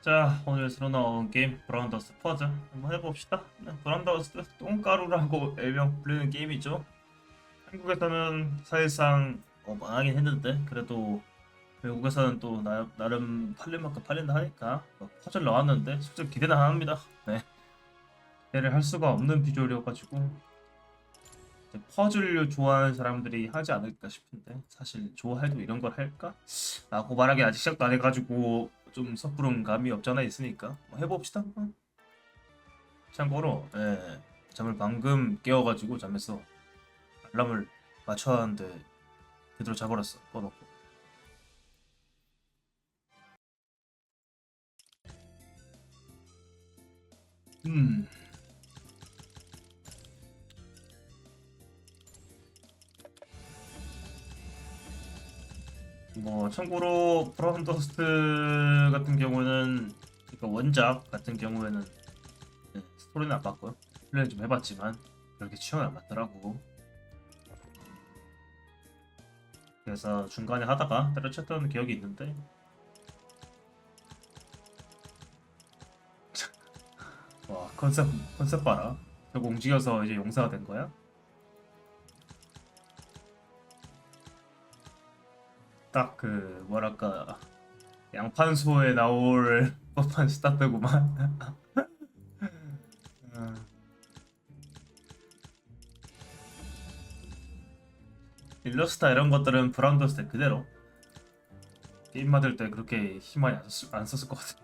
자 오늘 새로 나온 게임 브라운더스 퍼즈 한번 해봅시다. 네, 브라운더스 똥가루라고 일명 불리는 게임이죠. 한국에서는 사실상 어, 망하긴 했는데 그래도 외국에서는 또 나, 나름 팔릴 만큼 팔린다 하니까 뭐 퍼즐 나왔는데 실제 기대는 안 합니다. 네. 기대를 할 수가 없는 비주얼이어가지고 퍼즐 좋아하는 사람들이 하지 않을까 싶은데 사실 좋아해도 이런 걸 할까? 라고 말하기 아직 시작도 안 해가지고 좀 섣부른 감이 없잖아 있으니까 뭐 해봅시다. 뭐. 참고로 예, 잠을 방금 깨워가지고 잠에서 알람을 맞춰왔는데 그대로 자버렸어. 꺼놓고. 음 뭐 참고로 브라운더스트 같은 경우는 그러니까 원작 같은 경우에는 네, 스토리는 안 봤고요. 플레이 좀 해봤지만 그렇게 취향이 안 맞더라고. 그래서 중간에 하다가 때려쳤던 기억이 있는데. 와 컨셉 컨셉 봐라. 저거 움직여서 이제 용사가 된 거야? 딱 그 뭐랄까 양판소에 나올 법한 스타트구만. 음. 일러스타 이런 것들은 브라운더스 때 그대로 게임 만들 때 그렇게 힘 많이 안, 썼, 안 썼을 것 같아.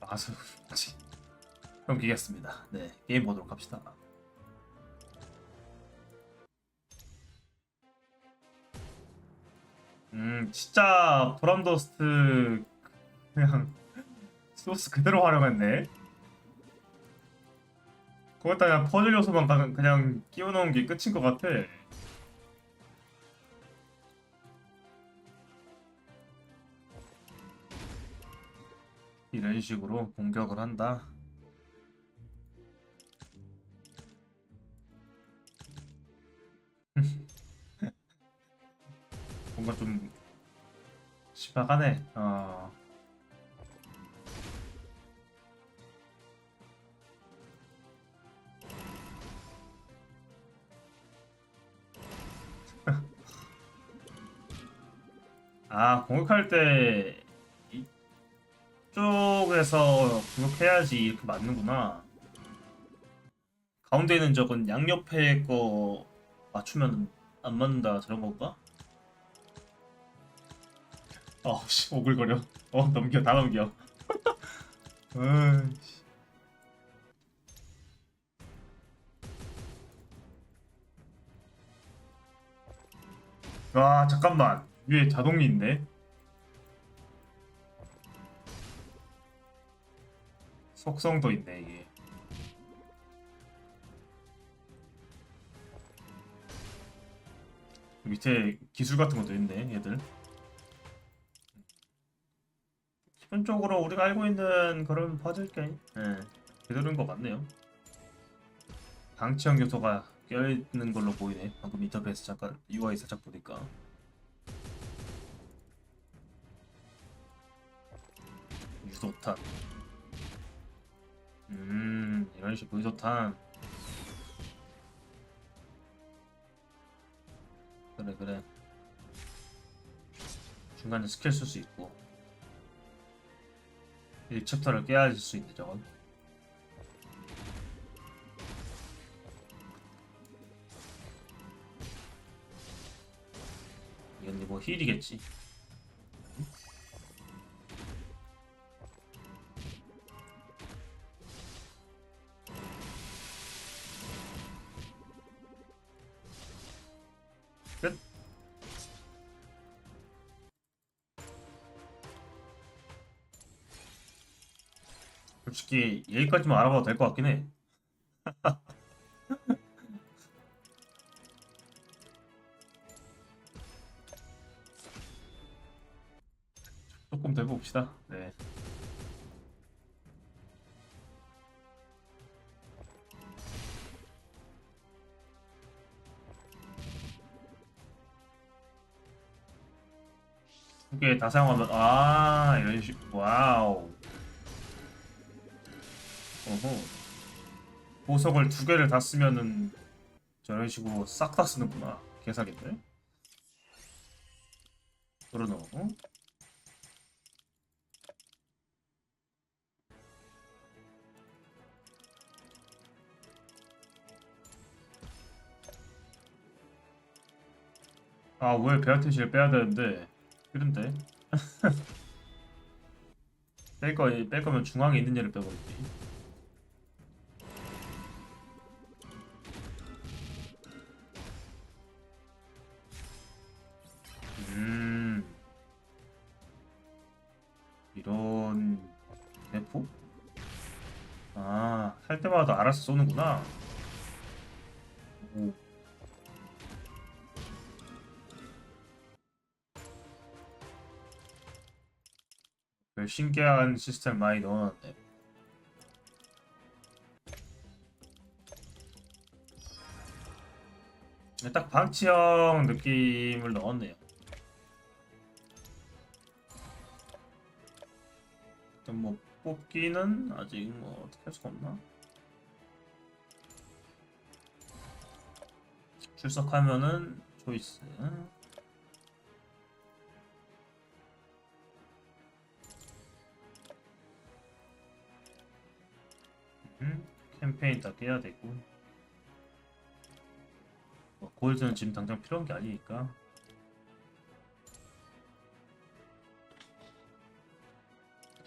아수 지 넘기겠습니다. 네, 게임 보도록 합시다. 음, 진짜 브람더스트 그냥 소스 그대로 활용했네. 거기다 그냥 퍼즐 요소만 가- 그냥 끼워넣은 게 끝인 것 같아. 이런 식으로 공격을 한다. 시박하네. 어. 아 공격할 때 이쪽에서 공격해야지 이렇게 맞는구나. 가운데 있는 적은 양옆에 거 맞추면 안 맞는다 저런 건가? 어씨 오글거려. 어 넘겨 다 넘겨. 어이씨. 와 잠깐만. 위에 자동이 있네. 속성도 있네 이게. 밑에 기술 같은 것도 있네 얘들 기본적으로 우리가 알고 있는 그런 퍼즐 게임 예, 그대로인 것 같네요. 방치형 요소가 껴있는 걸로 보이네. 방금 인터페이스 잠깐 UI 살짝 보니까. 유도탄. 음 이런 식으로 유도탄. 그래 그래. 중간에 스킬 쓸 수 있고 1챕터를 깨야질 수 있는 저건 이건 뭐 힐이겠지 솔직히 여기까지만 알아봐도 될 것 같긴 해. 조금 더 봅시다. 네. 두개다 사용하면 아 이런 식 와우 어허. 보석을 두 개를 다 쓰면은 저런 식으로 싹 다 쓰는구나. 개사기인데? 그러노 아 왜 베아티시를 빼야 되는데? 싫은데? 뺄 거, 뺄 거면 중앙에 있는 얘를 빼버리지 때마다 알아서 쏘는구나. 오. 별 신기한 시스템 많이 넣어놨네. 딱 방치형 느낌을 넣었네요. 뭐 뽑기는 아직 뭐 어떻게 할 수가 없나? 출석하면은 초이스. 음, 캠페인 다 깨야 되고. 뭐 골드는 지금 당장 필요한 게 아니니까.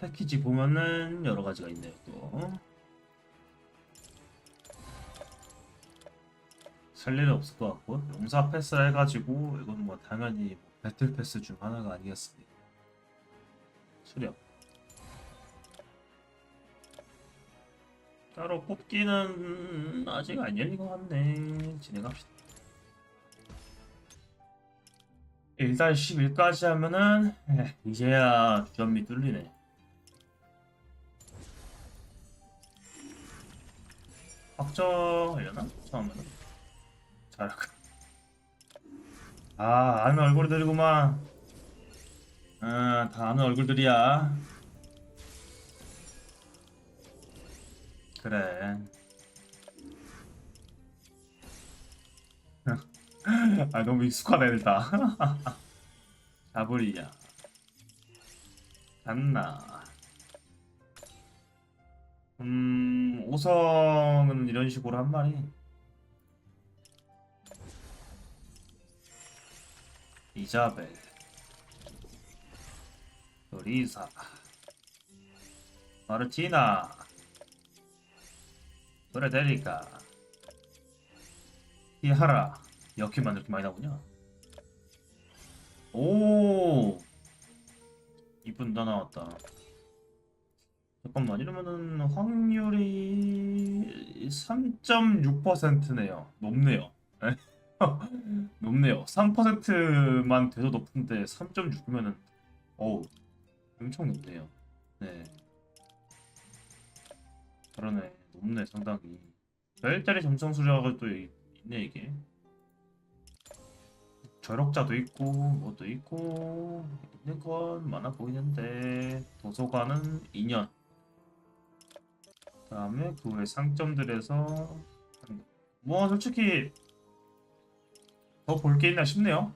패키지 보면은 여러 가지가 있네요 또. 살 일은 없을 것 같고 용사 패스를 해가지고 이건 뭐 당연히 뭐 배틀 패스 중 하나가 아니겠습니까? 수렵. 따로 뽑기는 아직 안 열린 것 같네. 진행합시다. 일단 11까지 하면은 에, 이제야 주전미 뚫리네. 확정하려나? 처음에는? 아 아는 얼굴들이구만. 아, 다 아는 얼굴들이야. 그래. 아 너무 익숙하다 애들 다. 자부리야. 갔나. 음 오성은 이런 식으로 한 마리. 이자벨. 리사. 마르티나. 프레데리카. 히하라. 이렇게만 이렇게 많이 나오냐? 오. 이쁜 다 나왔다. 잠깐만 이러면은 확률이 3.6%네요. 높네요. 네. 높네요. 3%만 돼도 높은데 3.6이면은 어우 엄청 높네요. 네. 그러네. 높네 상당히. 별자리 점성 수량가 또 있- 있네 이게. 저력자도 있고 뭐도 있고 있는 건 많아 보이는데 도서관은 2년. 그 다음에 그 외 상점들에서 뭐 솔직히 더 볼 게 있나 싶네요.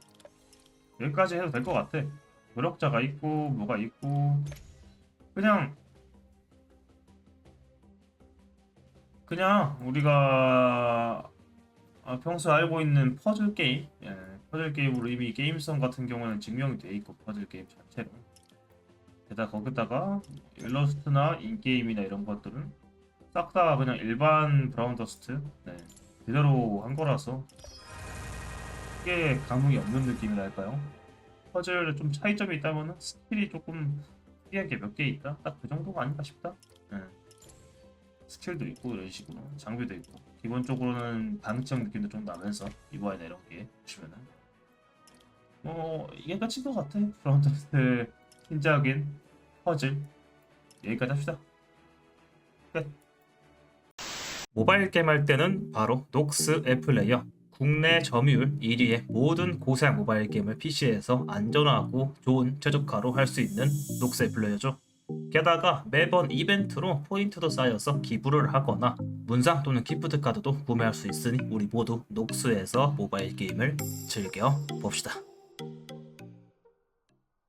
여기까지 해도 될 것 같아. 노력자가 있고 뭐가 있고 그냥 그냥 우리가 아, 평소 알고 있는 퍼즐 게임, 예, 퍼즐 게임으로 이미 게임성 같은 경우는 증명이 돼 있고 퍼즐 게임 자체로 게다가 거기다가 일러스트나 인게임이나 이런 것들은 싹 다 그냥 일반 브라운 더스트 네, 그대로 한 거라서 크게 감흥이 없는 느낌이랄까요? 퍼즐에 좀 차이점이 있다면 스킬이 조금 특이한 게 몇 개 있다? 딱 그 정도가 아닌가 싶다. 네. 스킬도 있고 이런 식으로 장비도 있고 기본적으로는 방청 느낌도 좀 나면서 이거에나 이런 게 보시면은 뭐 이게 끝인 것 같아 프론트스트 신작인 퍼즐 여기까지 합시다 끝 모바일 게임 할 때는 바로 녹스 앱플레이어 국내 점유율 1위의 모든 고사양 모바일 게임을 PC에서 안전하고 좋은 최적화로 할 수 있는 녹색 플레이어죠. 게다가 매번 이벤트로 포인트도 쌓여서 기부를 하거나 문상 또는 기프트 카드도 구매할 수 있으니 우리 모두 녹스에서 모바일 게임을 즐겨 봅시다.